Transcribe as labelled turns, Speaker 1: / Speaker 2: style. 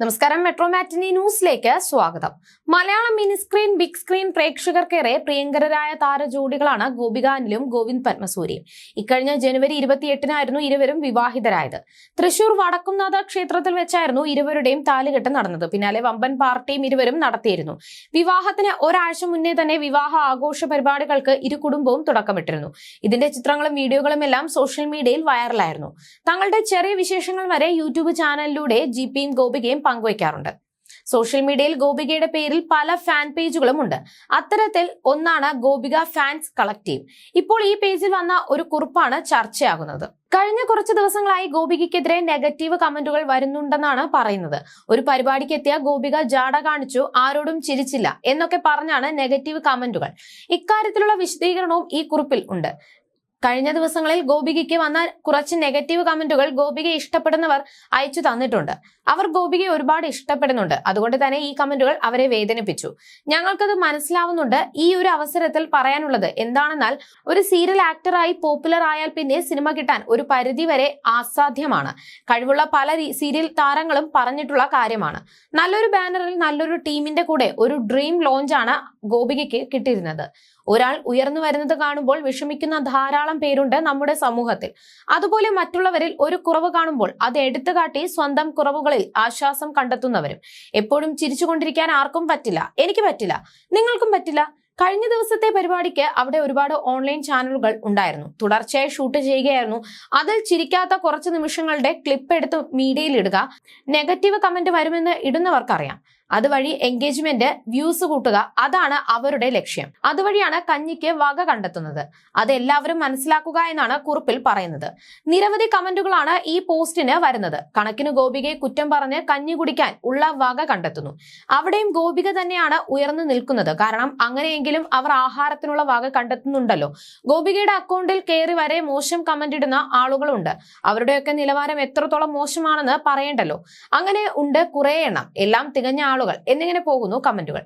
Speaker 1: നമസ്കാരം metro matinee ന്യൂസിലേക്ക് സ്വാഗതം. Malayalam mini screen big screen പ്രേക്ഷകർക്കേറെ പ്രിയങ്കരരായ താരജോഡികളാണ് ഗോപിക അനിലും ഗോവിന്ദ് പത്മസൂരിയും. ഇക്കഴിഞ്ഞ ജനുവരി ഇരുപത്തിയെട്ടിനായിരുന്നു ഇരുവരും വിവാഹിതരായത്. തൃശൂർ വടക്കുംനാഥ ക്ഷേത്രത്തിൽ വെച്ചായിരുന്നു ഇരുവരുടെയും താലുകെട്ട് നടന്നത്. പിന്നാലെ വമ്പൻ പാർട്ടിയും ഇരുവരും നടത്തിയിരുന്നു. വിവാഹത്തിന് ഒരാഴ്ച മുന്നേ തന്നെ വിവാഹ ആഘോഷ പരിപാടികൾക്ക് ഇരു കുടുംബവും തുടക്കമിട്ടിരുന്നു. ഇതിന്റെ ചിത്രങ്ങളും വീഡിയോകളും എല്ലാം സോഷ്യൽ മീഡിയയിൽ വൈറലായിരുന്നു. തങ്ങളുടെ ചെറിയ വിശേഷങ്ങൾ വരെ യൂട്യൂബ് ചാനലിലൂടെ ജി പിയും ഗോപികയും പങ്കുവയ്ക്കാറുണ്ട്. സോഷ്യൽ മീഡിയയിൽ ഗോപികയുടെ പേരിൽ പല ഫാൻ പേജുകളും ഉണ്ട്. അത്തരത്തിൽ ഒന്നാണ് ഗോപിക ഫാൻസ് കളക്റ്റീവ് ഇപ്പോൾ ഈ പേജിൽ വന്ന ഒരു കുറിപ്പാണ് ചർച്ചയാകുന്നത്. കഴിഞ്ഞ കുറച്ച് ദിവസങ്ങളായി ഗോപികയ്ക്കെതിരെ നെഗറ്റീവ് കമന്റുകൾ വരുന്നുണ്ടെന്നാണ് പറയുന്നത്. ഒരു പരിപാടിക്ക് എത്തിയ ഗോപിക ജാട കാണിച്ചു ആരോടും ചിരിച്ചില്ല എന്നൊക്കെ പറഞ്ഞാണ് നെഗറ്റീവ് കമന്റുകൾ ഇക്കാര്യത്തിലുള്ള വിശദീകരണവും ഈ കുറിപ്പിൽ ഉണ്ട്. കഴിഞ്ഞ ദിവസങ്ങളിൽ ഗോപികയ്ക്ക് വന്ന കുറച്ച് നെഗറ്റീവ് കമന്റുകൾ ഗോപികയെ ഇഷ്ടപ്പെടുന്നവർ അയച്ചു തന്നിട്ടുണ്ട്. അവർ ഗോപികയെ ഒരുപാട് ഇഷ്ടപ്പെടുന്നുണ്ട്. അതുകൊണ്ട് തന്നെ ഈ കമന്റുകൾ അവരെ വേദനിപ്പിച്ചു. ഞങ്ങൾക്കത് മനസ്സിലാവുന്നുണ്ട്. ഈ ഒരു അവസരത്തിൽ പറയാനുള്ളത് എന്താണെന്നാൽ ഒരു സീരിയൽ ആക്ടറായി പോപ്പുലർ ആയാൽ പിന്നെ സിനിമ കിട്ടാൻ ഒരു പരിധി വരെ അസാധ്യമാണ്. കഴിവുള്ള പല സീരിയൽ താരങ്ങളും പറഞ്ഞിട്ടുള്ള കാര്യമാണ്. നല്ലൊരു ബാനറിൽ നല്ലൊരു ടീമിന്റെ കൂടെ ഒരു ഡ്രീം ലോഞ്ചാണ് ഗോപികയ്ക്ക് കിട്ടിയിരുന്നത്. ഒരാൾ ഉയർന്നു വരുന്നത് കാണുമ്പോൾ വിഷമിക്കുന്ന ധാരാളം പേരുണ്ട് നമ്മുടെ സമൂഹത്തിൽ. അതുപോലെ മറ്റുള്ളവരിൽ ഒരു കുറവ് കാണുമ്പോൾ അത് എടുത്തുകാട്ടി സ്വന്തം കുറവുകളിൽ ആശ്വാസം കണ്ടെത്തുന്നവരും. എപ്പോഴും ചിരിച്ചുകൊണ്ടിരിക്കാൻ ആർക്കും പറ്റില്ല. എനിക്ക് പറ്റില്ല. നിങ്ങൾക്കും പറ്റില്ല. കഴിഞ്ഞ ദിവസത്തെ പരിപാടിക്ക് അവിടെ ഒരുപാട് ഓൺലൈൻ ചാനലുകൾ ഉണ്ടായിരുന്നു. തുടർച്ചയായി ഷൂട്ട് ചെയ്യുകയായിരുന്നു. അതിൽ ചിരിക്കാത്ത കുറച്ച് നിമിഷങ്ങളുടെ ക്ലിപ്പ് എടുത്ത് മീഡിയയിൽ ഇടുക നെഗറ്റീവ് കമന്റ് വരുമെന്ന് ഇടുന്നവർക്കറിയാം. അതുവഴി എൻഗേജ്മെന്റ് വ്യൂസ് കൂട്ടുക അതാണ് അവരുടെ ലക്ഷ്യം. അതുവഴിയാണ് കഞ്ഞിക്ക് വക കണ്ടെത്തുന്നത്. അത് എല്ലാവരും മനസ്സിലാക്കുക എന്നാണ് കുറിപ്പിൽ പറയുന്നത്. നിരവധി കമന്റുകളാണ് ഈ പോസ്റ്റിന് വരുന്നത്. കണക്കിന് ഗോപികയെ കുറ്റം പറഞ്ഞ് കഞ്ഞി കുടിക്കാൻ ഉള്ള വക കണ്ടെത്തുന്നു. അവിടെയും ഗോപിക തന്നെയാണ് ഉയർന്നു നിൽക്കുന്നത്. കാരണം അങ്ങനെയെങ്കിലും അവർ ആഹാരത്തിനുള്ള വക കണ്ടെത്തുന്നുണ്ടല്ലോ. ഗോപികയുടെ അക്കൗണ്ടിൽ കയറി വരെ മോശം കമന്റ് ഇടുന്ന ആളുകളുണ്ട്. അവരുടെയൊക്കെ നിലവാരം എത്രത്തോളം മോശമാണെന്ന് പറയണ്ടല്ലോ. അങ്ങനെ ഉണ്ട് കുറെ എണ്ണം. എല്ലാം തികഞ്ഞ ആളുകൾ. എന്നിങ്ങനെ പോകുന്നു കമന്റുകൾ